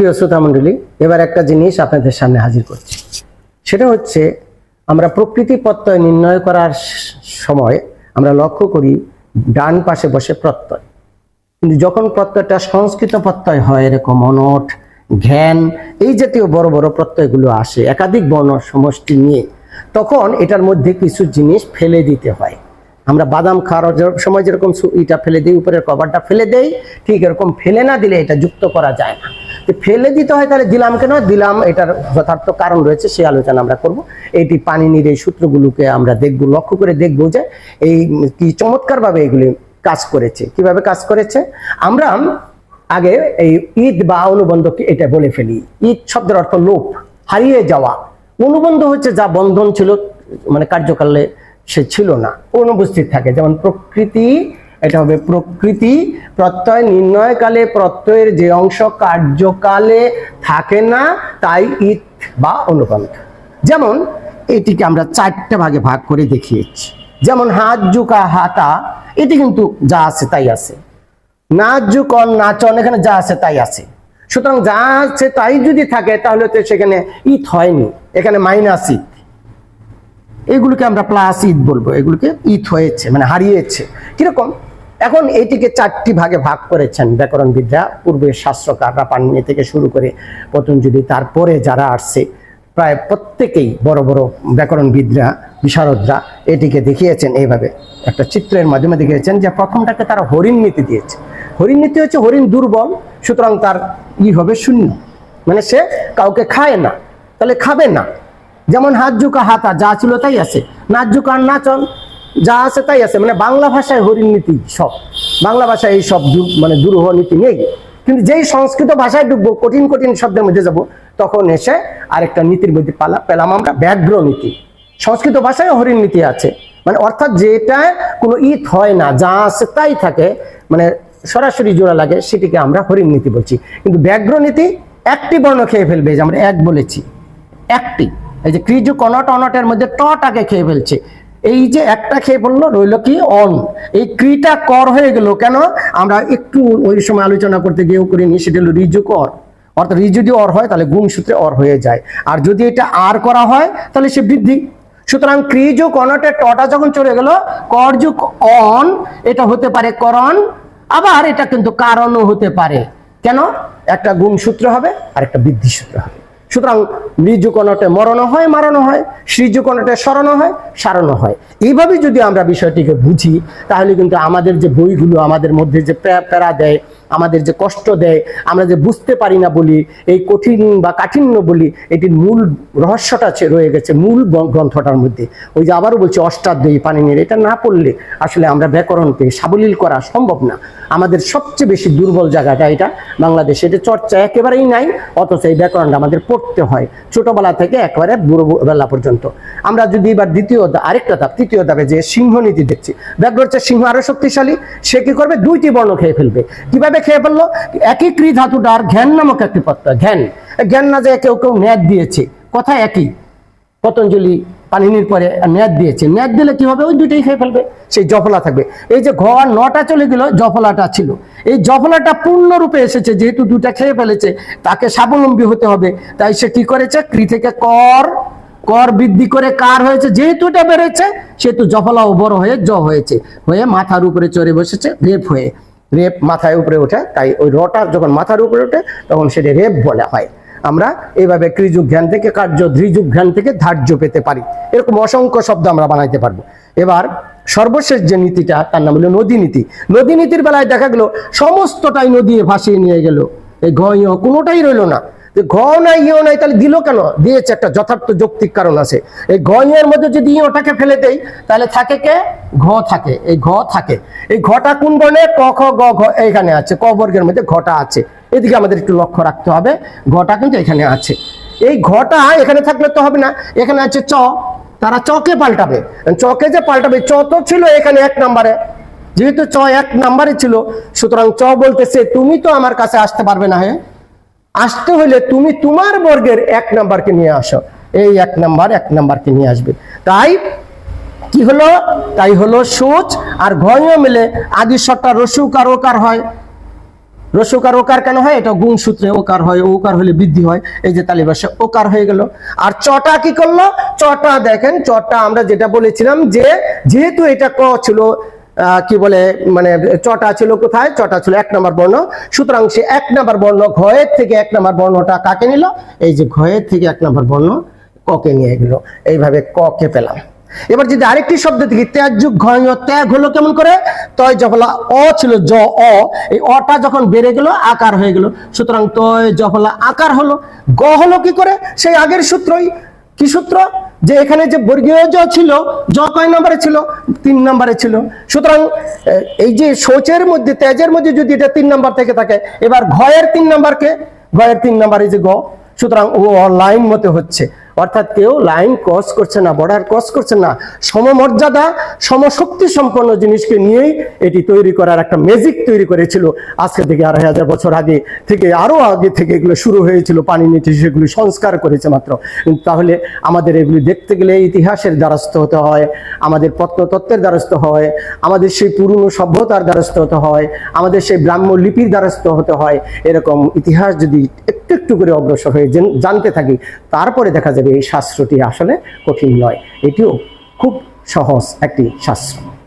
প্রিয় শ্রোতা মণ্ডলী, এবার একটা জিনিস আপনাদের সামনে হাজির করছি। সেটা হচ্ছে, আমরা প্রকৃতি প্রত্যয় নির্ণয় করার সময় আমরা লক্ষ্য করি, ডান পাশে বসে প্রত্যয়। কিন্তু যখন প্রত্যয়টা সংস্কৃত প্রত্যয় হয়, এরকম অনট জ্ঞান এই জাতীয় বড় বড় প্রত্যয়গুলো আসে, একাধিক বর্ণ সমষ্টি নিয়ে, তখন এটার মধ্যে কিছু জিনিস ফেলে দিতে হয়। আমরা বাদাম খাওয়ার সময় যেরকম ইটা ফেলে দিই, উপরের কভারটা ফেলে দেই, ঠিক এরকম ফেলে না দিলে এটা যুক্ত করা যায় না। ফেলে দিতে হয় তাহলে দিলাম কেন? দিলাম এটার যথার্থ কারণ রয়েছে, সেই আলোচনা আমরা করব। এইটি পানিনির এই সূত্রগুলোকে আমরা দেখব, লক্ষ্য করে দেখব যে এই কি চমৎকারভাবে এগুলি কাজ করেছে। কীভাবে কাজ করেছে? আমরা আগে এই ঈদ বা অনুবন্ধ কি এটা বলে ফেলি। ঈদ শব্দের অর্থ লোপ, হারিয়ে যাওয়া। অনুবন্ধ হচ্ছে যা বন্ধন ছিল মানে কার্যকালে সে ছিল না, অনুপস্থিত থাকে। যেমন প্রকৃতি এটা হবে প্রকৃতি, প্রত্যয়, নির্ণয়কালে প্রত্যয়ের যে অংশ কার্যকালে থাকে না, তাই ঈদ বা অনুবন্ধ যেমন এটিকে আমরা চারটা ভাগে ভাগ করে দেখিয়েছি। যেমন হাত জুকা হাতা, এটি কিন্তু যা আছে তাই আছে। নাচ কন নাচন, এখানে যা আছে তাই আছে। সুতরাং যা আছে তাই যদি থাকে, তাহলে তো সেখানে ঈদ হয়নি, এখানে মাইনাস ঈদ এগুলোকে আমরা প্লাস ঈদ বলব, এগুলোকে ঈদ হয়েছে মানে হারিয়েছে। কীরকম? এখন এইটিকে চারটি ভাগে ভাগ করেছেন ব্যাকরণবিদরা। পূর্বের শাস্ত্রকাররা পাণিনি থেকে শুরু করে পতঞ্জলি, তারপরে যারা আসছে, প্রায় প্রত্যেকেই বড় বড় ব্যাকরণবিদরা, বিশারদরা এটিকে দেখিয়েছেন এইভাবে। একটা চিত্রের মাধ্যমে দেখিয়েছেন যে প্রথমটাকে তারা হরিণ নীতি দিয়েছে। হরিণ নীতি হচ্ছে হরিণ দুর্বল, সুতরাং তার ই হবে শূন্য। মানে সে কাউকে খায় না, তাহলে খাবে না। যেমন হাত ঝুঁকা হাতা, যা ছিল তাই আছে। নাচ ঝুঁকা আর নাচন যা আছে তাই আছে মানে বাংলা ভাষায় হরিণ নীতি সব। বাংলা ভাষায় এই সব মানে দুরূহ নীতি নেই। কিন্তু যেই সংস্কৃত ভাষায় ঢুকবো, কঠিন কঠিন শব্দের মধ্যে যাব, তখন এসে আরেকটা নীতির মধ্যে পালা পেলাম আমরা, ব্যাঘ্র নীতি। সংস্কৃত ভাষায় হরিণ নীতি আছে। মানে অর্থাৎ যেটা কোনো ঈদ হয় না, যা আছে তাই থাকে মানে সরাসরি জোড়া লাগে, সেটিকে আমরা হরিণ নীতি বলছি। কিন্তু ব্যাঘ্র নীতি একটি বর্ণ খেয়ে ফেলবে, যে আমরা এক বলেছি। একটি। এই যে ক্রিজু কনট অনটের মধ্যে টটাকে খেয়ে ফেলছে। এই যে একটা খেয়ে ফেলল রইল কি অন এই ক্রিটা কর হয়ে গেল। কেন? আমরা একটু ওই সময় আলোচনা করতে গিয়েও করিনি, সেটা হলো রিজু কর। অর্থাৎ রিজু যদি অর হয়, তাহলে গুণ সূত্রে অর হয়ে যায়। আর যদি এটা আর করা হয়, তাহলে সে বৃদ্ধি। সুতরাং ক্রিজু কনটের টটা যখন চলে গেল, করযুক অন এটা হতে পারে করণ, আবার এটা কিন্তু কারণও হতে পারে। কেন? একটা গুণ সূত্র হবে আর একটা বৃদ্ধি সূত্র হবে। সুতরাং মৃজুকণটে মরণ হয় মারানো হয় সৃজুকণটে সরানো হয় সারানো হয়। এইভাবে যদি আমরা বিষয়টিকে বুঝি, তাহলে কিন্তু আমাদের যে বইগুলো, আমাদের মধ্যে যে প্যা- প্যারা দেয় আমাদের যে কষ্ট দেয়, আমরা যে বুঝতে পারি না বলি, এই কঠিন বা কাঠিন্য বলি, এটির মূল রহস্যটা রয়ে গেছে মূল গ্রন্থটার মধ্যে। ওই যে আবারও বলছি, অষ্টাধ্যায়ী পানিনির এটা না পড়লে আসলে আমরা ব্যাকরণকে সাবলীল করা সম্ভব না। আমাদের সবচেয়ে বেশি দুর্বল জায়গাটা এটা, বাংলাদেশে। এটা চর্চা একেবারেই নাই, অথচ এই ব্যাকরণটা আমাদের পড়তে হয়, ছোটবেলা থেকে একেবারে বুড়ো বেলা পর্যন্ত। আমরা যদি এবার দ্বিতীয় আরেকটা ধাপ, তৃতীয় ধাপে যে সিংহ নীতি দেখছি হচ্ছে সিংহ আরও শক্তিশালী, সে কি করবে? দুইটি বর্ণ খেয়ে ফেলবে। কীভাবে খেয়ে ফেলল। একই ক্রি ধাতুটার জ্ঞান নামক একটি প্রত্যয় জ্ঞান জ্ঞান না যে কেউ কেউ ন্যাদ দিয়েছে। কথা একই। পতঞ্জলি পানিনির পরে ন্যাদ দিয়েছে। ন্যাদ দিলে কি হবে? ওই দুইটাই খেয়ে ফেলবে। সেই জফলা থাকবে। এই যে ঘর নটা চলে গেল, জফলাটা ছিল। এই জফলাটা পূর্ণরূপে এসেছে, যেহেতু দুটা খেয়ে ফেলেছে, তাকে স্বাবলম্বী হতে হবে। তাই সে কি করেছে? ক্রি থেকে কর। কর বৃদ্ধি করে কার হয়েছে? যেহেতু এটা বেড়েছে, সেহেতু জফলাও বড় হয়ে জ হয়েছে। হয়ে মাথার উপরে চড়ে বসেছে রেপ হয়ে। রেপ মাথায় উপরে ওঠে, তাই ওই রটা যখন মাথার উপরে ওঠে, তখন সেটা রেপ বলা হয়। আমরা এইভাবে ক্রিযুগ জ্ঞান থেকে, কার্য ধ্রিযুগ জ্ঞান থেকে ধার্য পেতে পারি। এরকম অসংখ্য শব্দ আমরা বানাইতে পারব। এবার সর্বশেষ যে নীতিটা, তার নাম হলো নদী নীতি। নদী নীতির বেলায় দেখা গেল, সমস্তটাই নদী ভাসিয়ে নিয়ে গেল। এই গয় কোনোটাই রইল না। ঘ নাই ইয় নাই, তাহলে দিল কেন? দিয়েছে একটা যথার্থ যৌক্তিক কারণ আছে। এই ঘ ইয়ের মধ্যে যদি ইয়টাকে ফেলে দেই, তাহলে থাকে কে? ঘ থাকে। এই ঘ থাকে। এই ঘটা কোন বর্ণে? ক, খ, গ, ঘ, এইখানে আছে। ক বর্গের মধ্যে ঘটা আছে। এদিকে আমাদের একটু লক্ষ্য রাখতে হবে। ঘটা কিন্তু এখানে আছে। এই ঘটা এখানে থাকলে তো হবে না। এখানে আছে চ। তারা চকে পাল্টাবে? চকে যে পাল্টাবে? চ তো ছিল এখানে এক নম্বরে। যেহেতু চ এক নম্বরে ছিল, সুতরাং চ বলতেছে, তুমি তো আমার কাছে আসতে পারবে না হ্যাঁ আসতে হলে তুমি তোমার বর্গের এক নাম্বারকে নিয়ে আসো। এই এক নাম্বার, এক নাম্বারকে নিয়ে আসবে। তাই কি হলো? তাই হলো সোচ আর ঘয় মিলে আদি সট্টা রসুকার ওকার হয়। রসুকার ওকার কেন হয়? এটা গুণ সূত্রে ওকার হয়। ওকার হলে বৃদ্ধি হয়। এই যে তালিবাসে ওকার হয়ে গেল। আর চটা কি করল? চটা দেখেন, চটা আমরা যেটা বলেছিলাম যে যেহেতু এটা ক ছিল কি বলে মানে চটা ছিল কোথায়? চটা ছিল এক নম্বর বর্ণ। সুতরাং সে এক নম্বর বর্ণ ঘয়ের থেকে এক নম্বর বর্ণটা কাকে নিল? এই যে ঘয়ের থেকে এক নম্বর বর্ণ ককে নিয়ে গেল। এইভাবে ককে পেলাম। এবার যদি আরেকটি শব্দ দেখি, ত্যাগ যুগ ঘয়, ত্যাগ হলো কেমন করে? তয় জফলা, অ ছিল জ, অ। এই অটা যখন বেড়ে গেল, আকার হয়ে গেল। সুতরাং তয় জফলা আকার হলো। গ হলো কি করে? সেই আগের সূত্রই। কি সূত্র? যে এখানে যে বর্গীয় জ ছিল, জ কয় নম্বরে ছিল? তিন নম্বরে ছিল। সুতরাং এই যে শৌচের মধ্যে তেজের মধ্যে যদি এটা তিন নম্বর থেকে থাকে, এবার ঘয়ের তিন নম্বরকে, ঘয়ের তিন নম্বরে যে গ, সুতরাং ও অনলাইন মতে হচ্ছে। অর্থাৎ কেউ লাইন ক্রস করছে না বর্ডার ক্রস করছে না, সমমর্যাদা, সমশক্তি সম্পন্ন জিনিসকে নিয়েই এটি তৈরি করার একটা ম্যাজিক তৈরি করেছিল। আজকে থেকে আড়াই হাজার বছর আগে থেকে, আরও আগে থেকে এগুলো শুরু হয়েছিল, পানি নীতি সেগুলি সংস্কার করেছে মাত্র। তাহলে আমাদের এগুলি দেখতে গেলে ইতিহাসের দ্বারস্থ হতে হয়, আমাদের প্রত্নতত্ত্বের দ্বারস্থ হয়, আমাদের সেই পুরনো সভ্যতার দ্বারস্থ হতে হয়, আমাদের সেই ব্রাহ্ম লিপির দ্বারস্থ হতে হয়, এরকম ইতিহাস যদি একটু একটু করে অগ্রসর হয়ে জেন- জানতে থাকি, তারপরে দেখা যাবে এই শাস্ত্রটি আসলে কঠিন নয় এটিও খুব সহজ একটি শাস্ত্র।